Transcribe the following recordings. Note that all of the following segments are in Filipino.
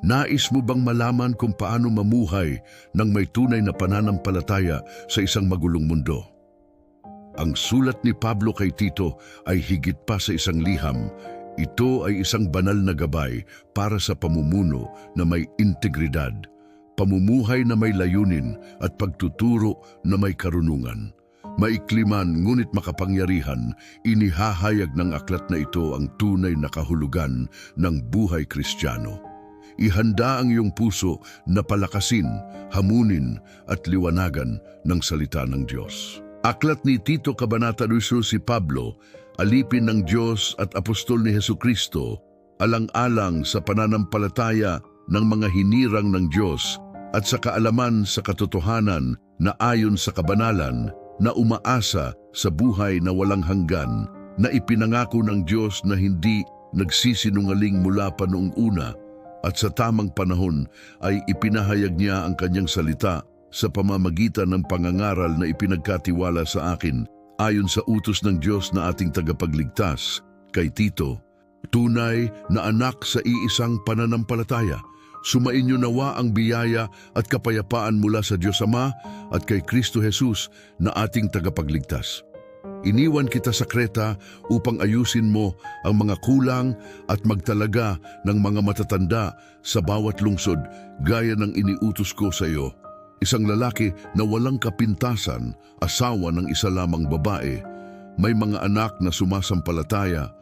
Nais mo bang malaman kung paano mamuhay ng may tunay na pananampalataya sa isang magulong mundo? Ang sulat ni Pablo kay Tito ay higit pa sa isang liham. Ito ay isang banal na gabay para sa pamumuno na may integridad, pamumuhay na may layunin at pagtuturo na may karunungan. Maikliman ngunit makapangyarihan, inihahayag ng aklat na ito ang tunay na kahulugan ng buhay kristyano. Ihanda ang iyong puso na palakasin, hamunin at liwanagan ng salita ng Diyos. Aklat ni Tito Kabanata Luiso si Pablo, alipin ng Diyos at apostol ni Heso Kristo, alang-alang sa pananampalataya ng mga hinirang ng Diyos at sa kaalaman sa katotohanan na ayon sa kabanalan na umaasa sa buhay na walang hanggan na ipinangako ng Diyos na hindi nagsisinungaling mula pa noong una at sa tamang panahon ay ipinahayag niya ang kanyang salita sa pamamagitan ng pangangaral na ipinagkatiwala sa akin ayon sa utos ng Diyos na ating tagapagligtas kay Tito, tunay na anak sa iisang pananampalataya. Sumainyo nawa ang biyaya at kapayapaan mula sa Diyos Ama at kay Kristo Jesus na ating tagapagligtas. Iniwan kita sa Kreta upang ayusin mo ang mga kulang at magtalaga ng mga matatanda sa bawat lungsod gaya ng iniutos ko sa iyo. Isang lalaki na walang kapintasan, asawa ng isa lamang babae, may mga anak na sumasampalataya,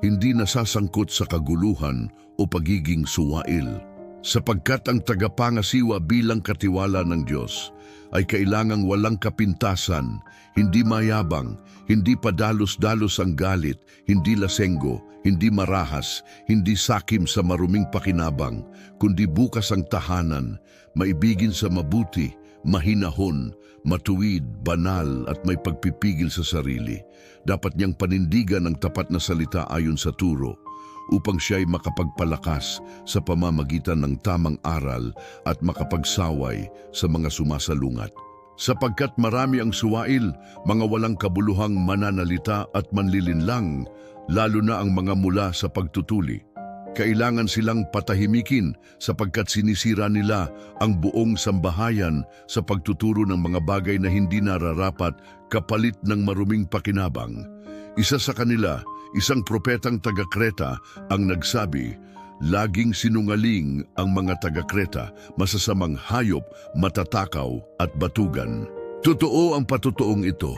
hindi nasasangkot sa kaguluhan o pagiging suwail. Sapagkat ang tagapangasiwa bilang katiwala ng Diyos ay kailangang walang kapintasan, hindi mayabang, hindi padalos-dalos ang galit, hindi lasenggo, hindi marahas, hindi sakim sa maruming pakinabang, kundi bukas ang tahanan, maibigin sa mabuti, mahinahon, matuwid, banal at may pagpipigil sa sarili. Dapat niyang panindigan ang tapat na salita ayon sa turo upang siya'y makapagpalakas sa pamamagitan ng tamang aral at makapagsaway sa mga sumasalungat. Sapagkat marami ang suwail, mga walang kabuluhang mananalita at manlilinlang, lalo na ang mga mula sa pagtutuli. Kailangan silang patahimikin sapagkat sinisira nila ang buong sambahayan sa pagtuturo ng mga bagay na hindi nararapat kapalit ng maruming pakinabang. Isa sa kanila, isang propetang taga-Kreta ang nagsabi, Laging sinungaling ang mga taga-Kreta, masasamang hayop, matatakaw at batugan. Totoo ang patutuong ito,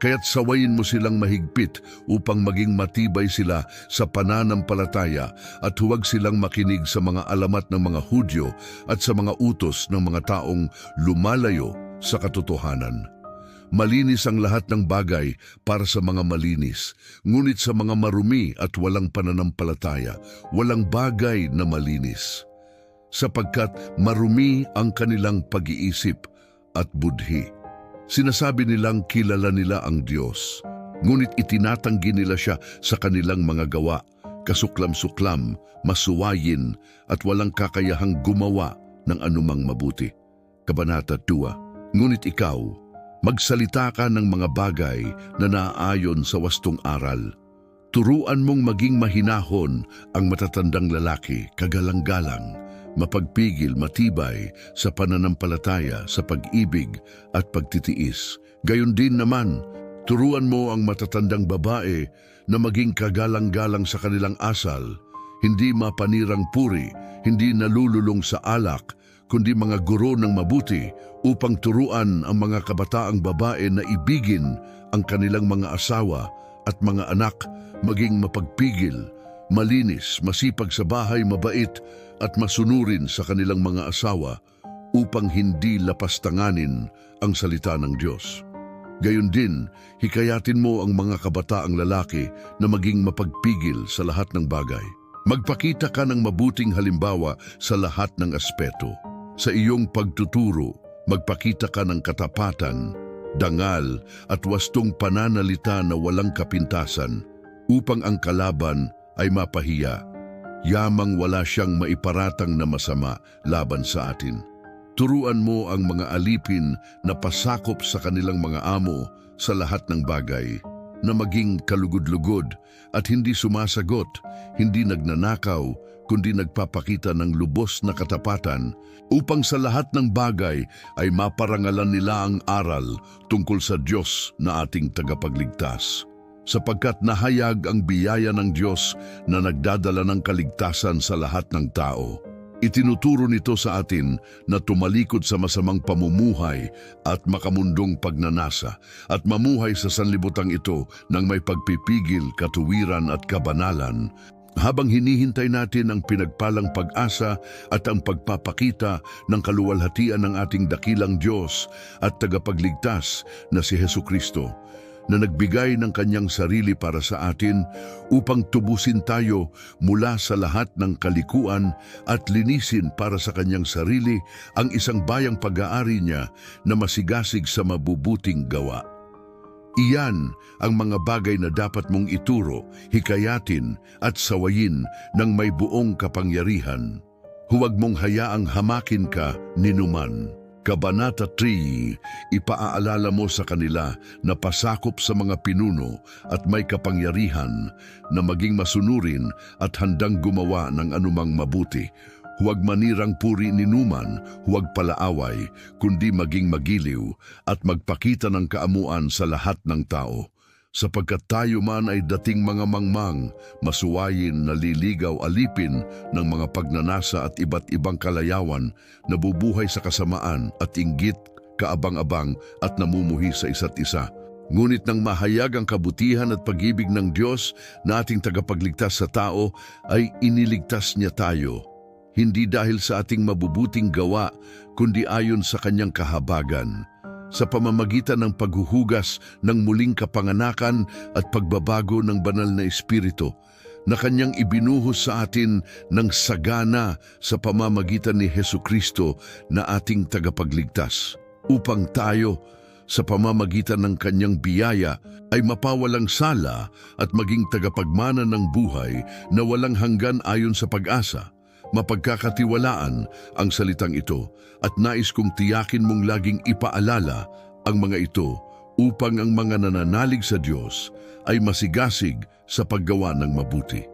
kaya't sawayin mo silang mahigpit upang maging matibay sila sa pananampalataya at huwag silang makinig sa mga alamat ng mga Hudyo at sa mga utos ng mga taong lumalayo sa katotohanan. Malinis ang lahat ng bagay para sa mga malinis, ngunit sa mga marumi at walang pananampalataya, walang bagay na malinis. Sapagkat marumi ang kanilang pag-iisip at budhi. Sinasabi nilang kilala nila ang Diyos, ngunit itinatanggi nila siya sa kanilang mga gawa, kasuklam-suklam, masuwayin at walang kakayahang gumawa ng anumang mabuti. Kabanata 2 Ngunit ikaw, Magsalita ka ng mga bagay na naaayon sa wastong aral. Turuan mong maging mahinahon ang matatandang lalaki, kagalang-galang, mapagpigil, matibay sa pananampalataya, sa pag-ibig at pagtitiis. Gayon din naman, turuan mo ang matatandang babae na maging kagalang-galang sa kanilang asal, hindi mapanirang puri, hindi nalululong sa alak, kundi mga guro ng mabuti upang turuan ang mga kabataang babae na ibigin ang kanilang mga asawa at mga anak maging mapagpigil, malinis, masipag sa bahay, mabait at masunurin sa kanilang mga asawa upang hindi lapastanganin ang salita ng Diyos. Gayon din, hikayatin mo ang mga kabataang lalaki na maging mapagpigil sa lahat ng bagay. Magpakita ka ng mabuting halimbawa sa lahat ng aspeto. Sa iyong pagtuturo, magpakita ka ng katapatan, dangal at wastong pananalita na walang kapintasan upang ang kalaban ay mapahiya. Yamang wala siyang maiparatang na masama laban sa atin. Turuan mo ang mga alipin na pasakop sa kanilang mga amo sa lahat ng bagay, na maging kalugod-lugod at hindi sumasagot, hindi nagnanakaw, kundi nagpapakita ng lubos na katapatan upang sa lahat ng bagay ay maparangalan nila ang aral tungkol sa Diyos na ating tagapagligtas. Sapagkat nahayag ang biyaya ng Diyos na nagdadala ng kaligtasan sa lahat ng tao. Itinuturo nito sa atin na tumalikod sa masamang pamumuhay at makamundong pagnanasa at mamuhay sa sanlibutan ito ng may pagpipigil, katuwiran at kabanalan habang hinihintay natin ang pinagpalang pag-asa at ang pagpapakita ng kaluwalhatian ng ating dakilang Diyos at tagapagligtas na si Heso Kristo na nagbigay ng kanyang sarili para sa atin upang tubusin tayo mula sa lahat ng kalikuan at linisin para sa kanyang sarili ang isang bayang pag-aari niya na masigasig sa mabubuting gawa. Iyan ang mga bagay na dapat mong ituro, hikayatin at sawayin ng may buong kapangyarihan. Huwag mong hayaang hamakin ka ninuman. Kabanata 3, ipaaalala mo sa kanila na pasakop sa mga pinuno at may kapangyarihan na maging masunurin at handang gumawa ng anumang mabuti. Huwag manirang puri ni Numan, huwag palaaway, kundi maging magiliw at magpakita ng kaamuan sa lahat ng tao sapagkat tayo man ay dating mga mangmang, masuwayin, naliligaw, alipin ng mga pagnanasa at iba't ibang kalayawan, nabubuhay sa kasamaan at inggit, kaabang-abang at namumuhi sa isa't isa. Ngunit nang mahayag ang kabutihan at pag-ibig ng Diyos na ating tagapagligtas sa tao, ay iniligtas niya tayo. Hindi dahil sa ating mabubuting gawa, kundi ayon sa kanyang kahabagan sa pamamagitan ng paghuhugas ng muling kapanganakan at pagbabago ng banal na espiritu na kanyang ibinuhos sa atin ng sagana sa pamamagitan ni Heso Kristo na ating tagapagligtas upang tayo sa pamamagitan ng kanyang biyaya ay mapawalang sala at maging tagapagmana ng buhay na walang hanggan ayon sa pag-asa mapagkakatiwalaan ang salitang ito at nais kong tiyakin mong laging ipaalala ang mga ito upang ang mga nananalig sa Diyos ay masigasig sa paggawa ng mabuti.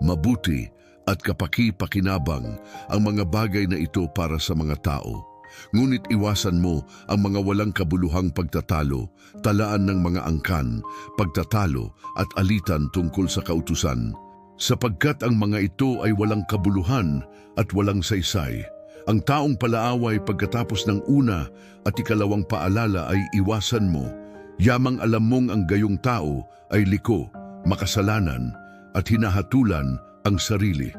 Mabuti at kapaki-pakinabang ang mga bagay na ito para sa mga tao. Ngunit iwasan mo ang mga walang kabuluhang pagtatalo, talaan ng mga angkan, pagtatalo at alitan tungkol sa kautusan sapagkat ang mga ito ay walang kabuluhan at walang saysay. Ang taong palaaway pagkatapos ng una at ikalawang paalala ay iwasan mo. Yamang alam mong ang gayong tao ay liko, makasalanan at hinahatulan ang sarili.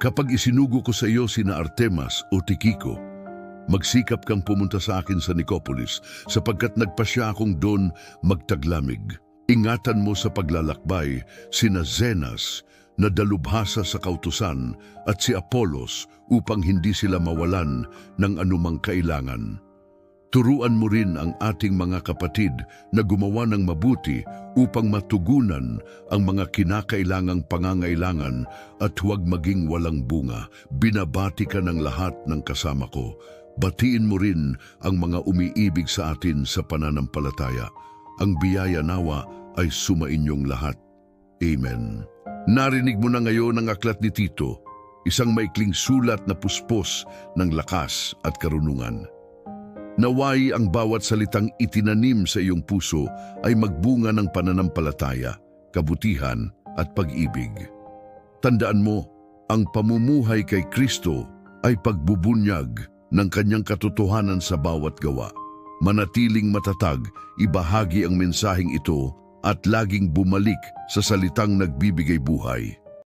Kapag isinugo ko sa iyo sina Artemas o Tikiko, magsikap kang pumunta sa akin sa Nicopolis sapagkat nagpasya akong doon magtaglamig. Ingatan mo sa paglalakbay sina Zenas na dalubhasa sa kautusan at si Apolos upang hindi sila mawalan ng anumang kailangan. Turuan mo rin ang ating mga kapatid na gumawa ng mabuti upang matugunan ang mga kinakailangang pangangailangan at huwag maging walang bunga. Binabati ka ng lahat ng kasama ko. Batiin mo rin ang mga umiibig sa atin sa pananampalataya. Ang biyaya nawa ay sumainyong lahat. Amen. Narinig mo na ngayon ang aklat ni Tito, isang maikling sulat na puspos ng lakas at karunungan. Naway ang bawat salitang itinanim sa iyong puso ay magbunga ng pananampalataya, kabutihan at pag-ibig. Tandaan mo, ang pamumuhay kay Kristo ay pagbubunyag ng kanyang katotohanan sa bawat gawa. Manatiling matatag, ibahagi ang mensaheng ito at laging bumalik sa salitang nagbibigay buhay.